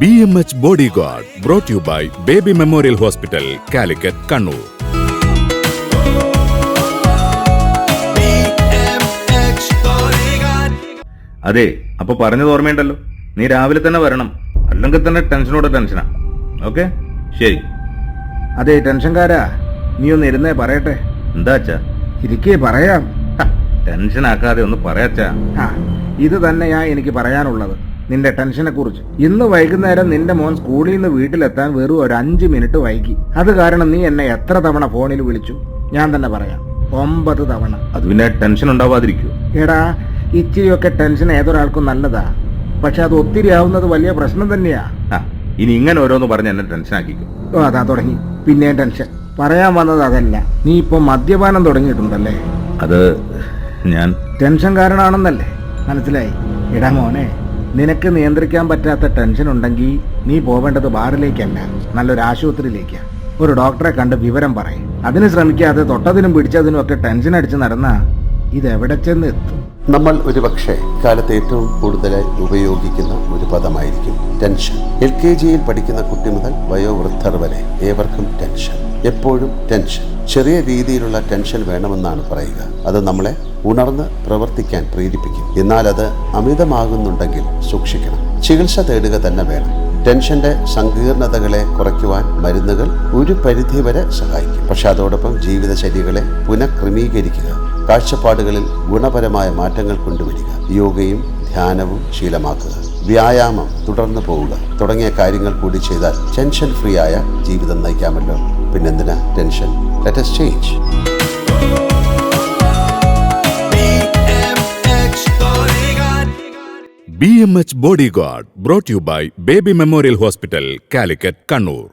B M H body guard brought you by Baby Memorial Hospital Calicut Kannur അതെ അപ്പൊ പറഞ്ഞത് ഓർമ്മയുണ്ടല്ലോ. നീ രാവിലെ തന്നെ വരണം. അല്ലെങ്കിൽ തന്നെ ടെൻഷനോടെ ടെൻഷനാ ഓക്കെ ശരി. അതെ ടെൻഷൻകാരാ. നീ ഒന്ന് ഇരുന്നേ പറയട്ടെ. എന്താ അച്ഛാ? ഇരിക്കേ പറയാം. ടെൻഷൻ ആക്കാതെ ഒന്ന് പറയാച്ചാ ഇത് തന്നെയാ എനിക്ക് പറയാനുള്ളത്. നിന്റെ ടെൻഷനെ കുറിച്ച്. ഇന്ന് വൈകുന്നേരം നിന്റെ മോൻ സ്കൂളിൽ നിന്ന് വീട്ടിലെത്താൻ വെറും ഒരു അഞ്ച് മിനിറ്റ് വൈകി. അത് കാരണം നീ എന്നെ എത്ര തവണ ഫോണിൽ വിളിച്ചു? ഞാൻ തന്നെ പറയാം. ഒമ്പത് തവണ. അത് പിന്നെ ടെൻഷൻ ഉണ്ടാവാതിരിക്കൂ. എടാ ഇച്ചിരിയൊക്കെ ടെൻഷൻ ഏതൊരാൾക്കും നല്ലതാ. പക്ഷെ അത് ഒത്തിരി ആവുന്നത് വലിയ പ്രശ്നം തന്നെയാ. ഇനി ഇങ്ങനെ ഓരോന്ന് പറഞ്ഞ് എന്നെ ടെൻഷൻ ആക്കിക്കും ഓ അതാ തുടങ്ങി. പിന്നെയും ടെൻഷൻ. പറയാൻ വന്നത് അതല്ല. നീ ഇപ്പൊ മദ്യപാനം തുടങ്ങിയിട്ടുണ്ടല്ലേ? അത് ഞാൻ ടെൻഷൻ കാരണമാണെന്നല്ലേ മനസ്സിലായി. ഇടാ മോനെ നിനക്ക് നിയന്ത്രിക്കാൻ പറ്റാത്ത ടെൻഷൻ ഉണ്ടെങ്കിൽ നീ പോവേണ്ടത് ബാറിലേക്കല്ല നല്ലൊരു ആശുപത്രിയിലേക്കാ. ഒരു ഡോക്ടറെ കണ്ട് വിവരം പറയും. അതിന് ശ്രമിക്കാതെ തൊട്ടതിനും പിടിച്ചതിനും ഒക്കെ ടെൻഷൻ അടിച്ച് നടന്ന ഇത് എവിടെ ചെന്ന് എത്തും നമ്മൾ ഒരുപക്ഷെ കാലത്ത് ഏറ്റവും കൂടുതലായി ഉപയോഗിക്കുന്ന ഒരു പദമായിരിക്കും ടെൻഷൻ. എൽ കെ ജിയിൽ പഠിക്കുന്ന കുട്ടി മുതൽ വയോവൃദ്ധർ വരെ ഏവർക്കും ടെൻഷൻ. എപ്പോഴും ടെൻഷൻ. ചെറിയ രീതിയിലുള്ള ടെൻഷൻ വേണമെന്നാണ് പറയുക. അത് നമ്മളെ ഉണർന്ന് പ്രവർത്തിക്കാൻ പ്രേരിപ്പിക്കും. എന്നാൽ അത് അമിതമാകുന്നുണ്ടെങ്കിൽ സൂക്ഷിക്കണം. ചികിത്സ തേടുക തന്നെ വേണം. ടെൻഷന്റെ സങ്കീർണതകളെ കുറയ്ക്കുവാൻ മരുന്നുകൾ ഒരു പരിധിവരെ സഹായിക്കും. പക്ഷെ അതോടൊപ്പം ജീവിതശൈലികളെ പുനഃക്രമീകരിക്കുക. കാഴ്ചപ്പാടുകളിൽ ഗുണപരമായ മാറ്റങ്ങൾ കൊണ്ടുവരിക. യോഗയും ധ്യാനവും ശീലമാക്കുക. വ്യായാമം തുടർന്നു പോവുക. തുടങ്ങിയ കാര്യങ്ങൾ കൂടി ചെയ്താൽ ടെൻഷൻ ഫ്രീ ആയ ജീവിതം നയിക്കാമല്ലോ. പിന്നെന്തിനാ tension let's change B M H body guard brought you by Baby Memorial Hospital Calicut Kannur